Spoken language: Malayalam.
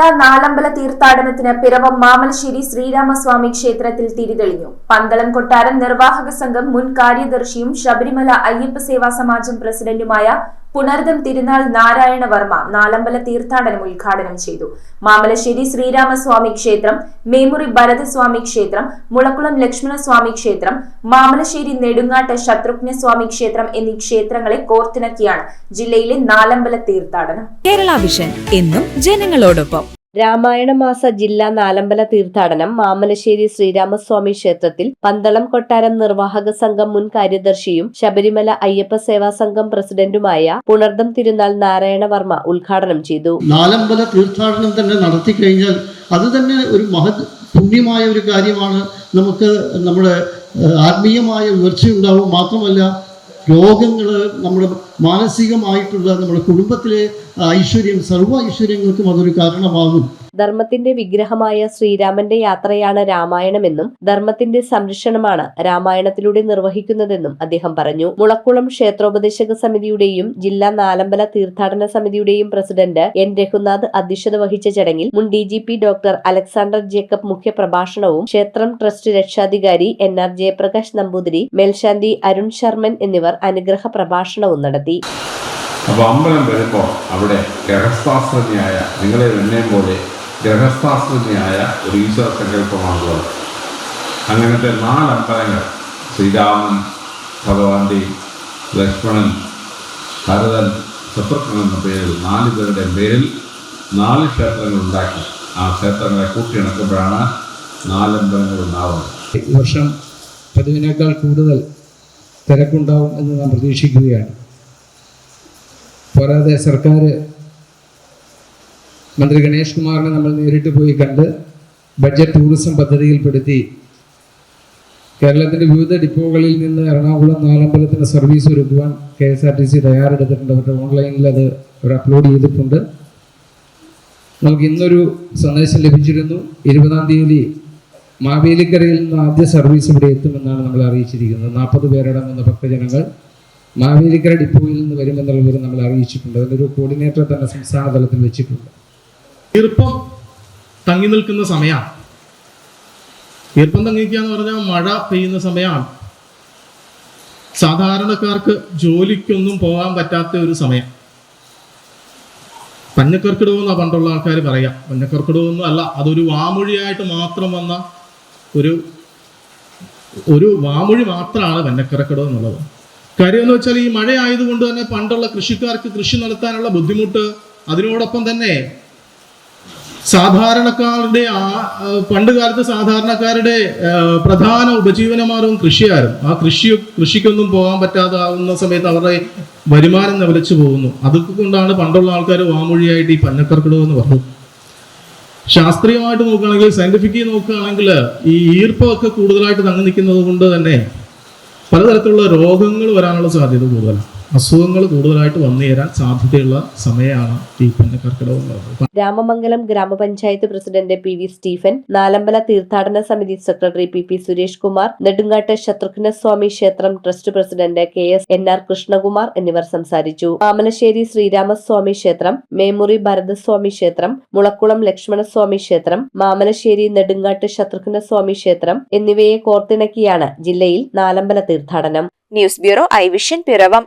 ജില്ലാ നാലമ്പല തീർത്ഥാടനത്തിന് പിറവം മാമലശ്ശേരി ശ്രീരാമസ്വാമി ക്ഷേത്രത്തിൽ തിരിതെളിഞ്ഞു. പന്തളം കൊട്ടാരം നിർവാഹക സംഘം മുൻ കാര്യദർശിയും ശബരിമല അയ്യപ്പ സേവാ സമാജം പ്രസിഡന്റുമായ പുണർദം തിരുനാൾ നാരായണ വർമ്മ നാലമ്പല തീർത്ഥാടനം ഉദ്ഘാടനം ചെയ്തു. മാമലശ്ശേരി ശ്രീരാമസ്വാമി ക്ഷേത്രം മേമുറി ഭരതസ്വാമി ക്ഷേത്രം മുളക്കുളം ലക്ഷ്മണസ്വാമി ക്ഷേത്രം മാമലശ്ശേരി നെടുങ്ങാട്ട് ശത്രുഘ്നസ്വാമി ക്ഷേത്രം എന്നീ ക്ഷേത്രങ്ങളെ കോർത്തിണക്കിയാണ് ജില്ലയിലെ നാലമ്പല തീർത്ഥാടനം. കേരള വിഷൻ എന്നും ജനങ്ങളോടൊപ്പം. രാമായണ മാസ ജില്ലാ നാലമ്പല തീർത്ഥാടനം മാമലശ്ശേരി ശ്രീരാമസ്വാമി ക്ഷേത്രത്തിൽ പന്തളം കൊട്ടാരം നിർവാഹക സംഘം മുൻ കാര്യദർശിയും ശബരിമല അയ്യപ്പ സേവാ സംഘം പ്രസിഡന്റുമായ പുണർദം തിരുനാൾ നാരായണ വർമ്മ ഉദ്ഘാടനം ചെയ്തു. നാലമ്പല തീർത്ഥാടനം തന്നെ നടത്തി കഴിഞ്ഞാൽ അത് തന്നെ ഒരു മഹത് പുണ്യമായ ഒരു കാര്യമാണ്. നമുക്ക് നമ്മുടെ ആത്മീയമായ ഉയർച്ചയുണ്ടാവും. മാത്രമല്ല രോഗങ്ങൾ നമ്മുടെ മാനസികമായിട്ടുള്ള നമ്മുടെ കുടുംബത്തിലെ ഐശ്വര്യം സർവ ഐശ്വര്യങ്ങൾക്കും അതൊരു കാരണമാകും. ധർമ്മത്തിന്റെ വിഗ്രഹമായ ശ്രീരാമന്റെ യാത്രയാണ് രാമായണമെന്നും ധർമ്മത്തിന്റെ സംരക്ഷണമാണ് രാമായണത്തിലൂടെ നിർവഹിക്കുന്നതെന്നും അദ്ദേഹം പറഞ്ഞു. മുളക്കുളം ക്ഷേത്രോപദേശക സമിതിയുടെയും ജില്ലാ നാലമ്പല തീർത്ഥാടന സമിതിയുടെയും പ്രസിഡന്റ് എൻ. രഘുനാഥ് അധ്യക്ഷത വഹിച്ച ചടങ്ങിൽ മുൻ D G P doctor Alexander Jacob മുഖ്യപ്രഭാഷണവും ക്ഷേത്രം ട്രസ്റ്റ് രക്ഷാധികാരി എൻ. ആർ. ജയപ്രകാശ് നമ്പൂതിരി മേൽശാന്തി അരുൺ ശർമ്മൻ എന്നിവർ അനുഗ്രഹ പ്രഭാഷണവും നടത്തി. അപ്പോൾ അമ്പലം വരുമ്പോൾ അവിടെ ഗ്രഹസ്ഥാസ്ത്രജ്ഞയായ നിങ്ങളെ എന്നെ പോലെ ഗ്രഹസ്ഥാസ്ത്രജ്ഞയായ ഒരു ഈശ്വര സങ്കല്പമാണുള്ളത്. അങ്ങനത്തെ നാലമ്പലങ്ങൾ ശ്രീരാമൻ ഭഗവാന്റെ ലക്ഷ്മണൻ ഭരതൻ ശത്രുഘ്നൻ എന്ന പേരിൽ നാല് പേരുടെ പേരിൽ നാല് ക്ഷേത്രങ്ങൾ ഉണ്ടാക്കി. ആ ക്ഷേത്രങ്ങളെ കൂട്ടിയിണക്കുമ്പോഴാണ് നാലമ്പലങ്ങൾ ഉണ്ടാവുന്നത്. ഈ വർഷം പതിവിനേക്കാൾ കൂടുതൽ തിരക്കുണ്ടാവും എന്ന് നാം പ്രതീക്ഷിക്കുകയാണ്. പോരാതെ സർക്കാർ മന്ത്രി ഗണേഷ് കുമാറിനെ നമ്മൾ നേരിട്ട് പോയി കണ്ട് ബഡ്ജറ്റ് ടൂറിസം പദ്ധതിയിൽപ്പെടുത്തി. കേരളത്തിന്റെ വിവിധ ഡിപ്പോകളിൽ നിന്ന് എറണാകുളം നാലമ്പലത്തിന് service ഒരുക്കുവാൻ K S R T C തയ്യാറെടുത്തിട്ടുണ്ട്. അവരുടെ ഓൺലൈനിൽ അത് അവർ അപ്ലോഡ് ചെയ്തിട്ടുണ്ട്. നമുക്ക് ഇന്നൊരു സന്ദേശം ലഭിച്ചിരുന്നു. ഇരുപതാം തീയതി മാവേലിക്കരയിൽ നിന്ന് ആദ്യ സർവീസ് ഇവിടെ എത്തുമെന്നാണ് നമ്മൾ അറിയിച്ചിരിക്കുന്നത്. നാൽപ്പത് പേരടങ്ങുന്ന ഭക്തജനങ്ങൾ മാവേലിക്കര ഡിപ്പോയിൽ നിന്ന് വരുമെന്നുള്ള വിവരം നമ്മൾ അറിയിച്ചിട്ടുണ്ട്. അതിനൊരു കോർഡിനേറ്റർ തന്നെ സംസ്ഥാന തലത്തിൽ വെച്ചിട്ടുണ്ട്. ഈർപ്പം തങ്ങി നിൽക്കുന്ന സമയമാണ് ഈർപ്പം തങ്ങിക്കുക എന്ന് പറഞ്ഞാൽ മഴ പെയ്യുന്ന സമയമാണ് സാധാരണക്കാർക്ക് ജോലിക്കൊന്നും പോകാൻ പറ്റാത്ത ഒരു സമയം. പഞ്ഞക്കർക്കിടവ് എന്നാ പണ്ടുള്ള ആൾക്കാർ പറയാം. പഞ്ഞക്കർക്കിടവ് ഒന്നും അല്ല അതൊരു വാമൊഴിയായിട്ട് മാത്രം വന്ന ഒരു ഒരു വാമൊഴി മാത്രമാണ് പഞ്ഞക്കർക്കിടവ് എന്നുള്ളത് കാര്യം എന്ന് വെച്ചാൽ ഈ മഴ ആയതുകൊണ്ട് തന്നെ പണ്ടുള്ള കൃഷിക്കാർക്ക് കൃഷി നടത്താനുള്ള ബുദ്ധിമുട്ട് അതിനോടൊപ്പം തന്നെ സാധാരണക്കാരുടെ ആ പണ്ട് കാലത്ത് സാധാരണക്കാരുടെ പ്രധാന ഉപജീവനമാർഗം കൃഷിയായിരുന്നു. ആ കൃഷി കൃഷിക്കൊന്നും പോകാൻ പറ്റാതാവുന്ന സമയത്ത് അവരുടെ വരുമാനം നിലച്ചു പോകുന്നു. അതുകൊണ്ടാണ് പണ്ടുള്ള ആൾക്കാർ വാമൊഴിയായിട്ട് ഈ പന്നക്കർക്കിടകം എന്ന് പറഞ്ഞത്. ശാസ്ത്രീയമായിട്ട് നോക്കുകയാണെങ്കിൽ സയന്റിഫിക്കലി നോക്കുകയാണെങ്കിൽ ഈ ഈർപ്പമൊക്കെ കൂടുതലായിട്ട് തങ്ങി നിൽക്കുന്നത് കൊണ്ട് തന്നെ പലതരത്തിലുള്ള രോഗങ്ങൾ വരാനുള്ള സാധ്യത കൂടുതലാണ്. അസുഖങ്ങൾ കൂടുതലായിട്ട് വന്നു ചേരാൻ സാധ്യതയുള്ള സമയമാണ് ഈ കർക്കിടകം രാമമംഗലം ഗ്രാമപഞ്ചായത്ത് പ്രസിഡന്റ് പി വി സ്റ്റീഫൻ നാലമ്പല തീർത്ഥാടന സമിതി secretary P P Suresh Kumar Nedungattu Shatrughna Swamy ക്ഷേത്രം trust president K S N R Krishnakumar എന്നിവർ സംസാരിച്ചു. മാമലശ്ശേരി ശ്രീരാമസ്വാമി ക്ഷേത്രം മേമുറി ഭരതസ്വാമി ക്ഷേത്രം മുളക്കുളം ലക്ഷ്മണസ്വാമി ക്ഷേത്രം മാമലശ്ശേരി നെടുങ്ങാട്ട് ശത്രുഘ്ന സ്വാമി ക്ഷേത്രം എന്നിവയെ കോർത്തിണക്കിയാണ് ജില്ലയിൽ നാലമ്പല തീർത്ഥാടനം. News bureau I vision Piravom.